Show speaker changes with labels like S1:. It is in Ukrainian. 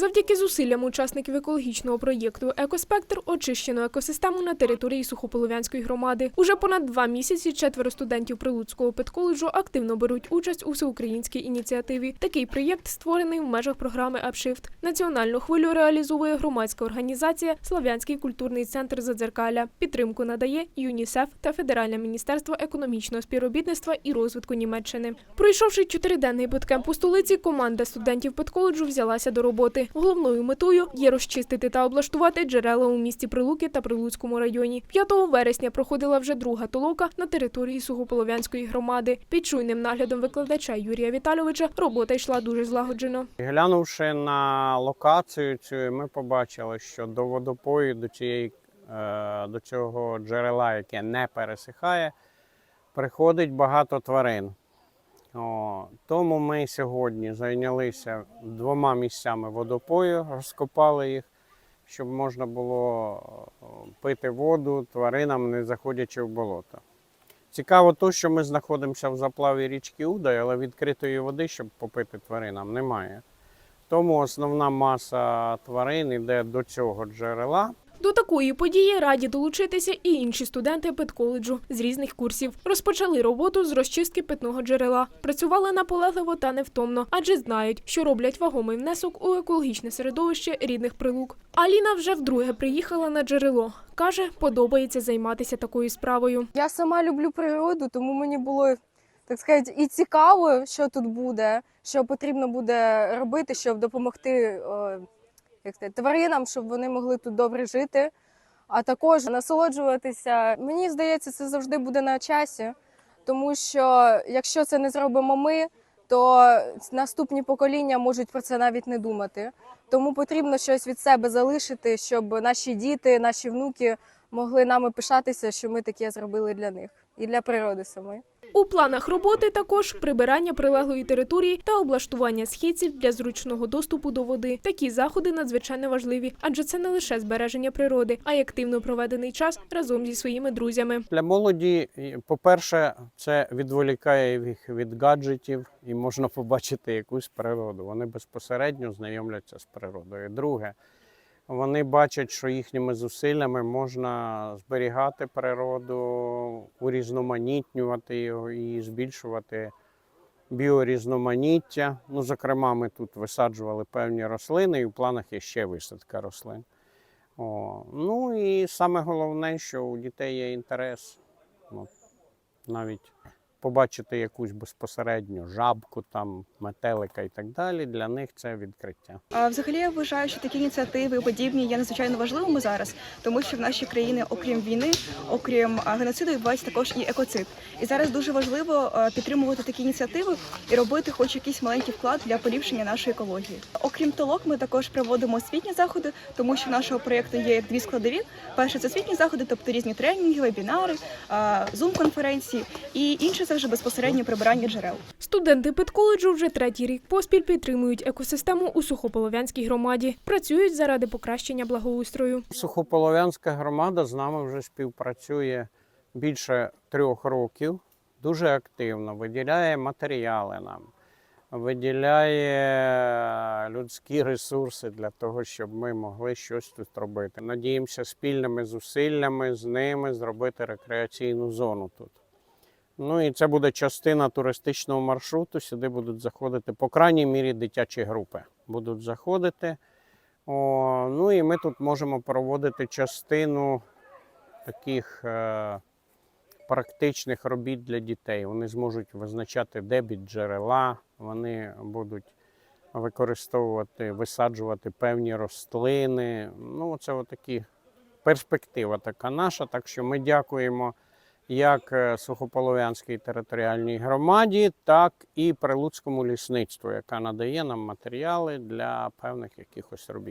S1: Завдяки зусиллям учасників екологічного проєкту Екоспектр очищено екосистему на території Сухополов'янської громади. Уже понад два місяці четверо студентів Прилуцького педколеджу активно беруть участь у всеукраїнській ініціативі. Такий проєкт створений в межах програми «Апшифт». Національну хвилю реалізовує громадська організація Слав'янський культурний центр Задзеркаля. Підтримку надає ЮНІСЕФ та Федеральне міністерство економічного співробітництва і розвитку Німеччини. Пройшовши чотириденний буткемп у столиці, команда студентів педколеджу взялася до роботи. Головною метою є розчистити та облаштувати джерела у місті Прилуки та Прилуцькому районі. 5 вересня проходила вже друга толока на території Сугополов'янської громади. Під чуйним наглядом викладача Юрія Віталійовича робота йшла дуже злагоджено.
S2: Глянувши на локацію цю, ми побачили, що до водопою, до, цієї, е, до цього джерела, яке не пересихає, приходить багато тварин. О, тому ми сьогодні зайнялися двома місцями водопою, розкопали їх, щоб можна було пити воду тваринам, не заходячи в болото. Цікаво те, що ми знаходимося в заплаві річки Удай, але відкритої води, щоб попити тваринам, немає. Тому основна маса тварин йде до цього джерела.
S1: До такої події раді долучитися і інші студенти педколеджу з різних курсів. Розпочали роботу з розчистки питного джерела. Працювали наполегливо та невтомно, адже знають, що роблять вагомий внесок у екологічне середовище рідних прилук. Аліна вже вдруге приїхала на джерело. Каже, подобається займатися такою справою.
S3: Я сама люблю природу, тому мені було так сказати і цікаво, що тут буде, що потрібно буде робити, щоб допомогти е, як сказати, тваринам, щоб вони могли тут добре жити, а також насолоджуватися. Мені здається, це завжди буде на часі, тому що якщо це не зробимо ми, то наступні покоління можуть про це навіть не думати. Тому потрібно щось від себе залишити, щоб наші діти, наші внуки могли нами пишатися, що ми таке зробили для них і для природи самої.
S1: У планах роботи також прибирання прилеглої території та облаштування східців для зручного доступу до води. Такі заходи надзвичайно важливі, адже це не лише збереження природи, а й активно проведений час разом зі своїми друзями.
S2: Для молоді, по-перше, це відволікає їх від гаджетів і можна побачити якусь природу. Вони безпосередньо знайомляться з природою. Друге, вони бачать, що їхніми зусиллями можна зберігати природу, урізноманітнювати його і збільшувати біорізноманіття. Ну, зокрема, ми тут висаджували певні рослини, і в планах є ще висадка рослин. О, ну і саме головне, що у дітей є інтерес. От, навіть побачити якусь безпосередньо жабку, там, метелика і так далі, для них це відкриття.
S4: А взагалі я вважаю, що такі ініціативи подібні є надзвичайно важливими зараз, тому що в нашій країні, окрім війни, окрім геноциду, відбувається також і екоцид. І зараз дуже важливо підтримувати такі ініціативи і робити хоч якийсь маленький вклад для поліпшення нашої екології. Окрім толок, ми також проводимо освітні заходи, тому що в нашого проєкту є як дві складові. Перше це освітні заходи, тобто різні тренінги, вебінари, зум-конференції, і інше це вже безпосередньо прибирання джерел.
S1: Студенти педколеджу вже третій рік поспіль підтримують екосистему у Сухополов'янській громаді. Працюють заради покращення благоустрою.
S2: Сухополов'янська громада з нами вже співпрацює більше трьох років, дуже активно, виділяє матеріали нам, виділяє людські ресурси для того, щоб ми могли щось тут робити. Надіємося спільними зусиллями з ними зробити рекреаційну зону тут. Ну і це буде частина туристичного маршруту. Сюди будуть заходити, по крайній мірі, дитячі групи будуть заходити. О, ну і ми тут можемо проводити частину таких е, практичних робіт для дітей. Вони зможуть визначати дебіт джерела, вони будуть використовувати, висаджувати певні рослини. Ну, це отакі перспектива така наша. Так що ми дякуємо як е, Сухополов'янській територіальній громаді, так і Прилуцькому лісництву, яка надає нам матеріали для певних якихось робіт.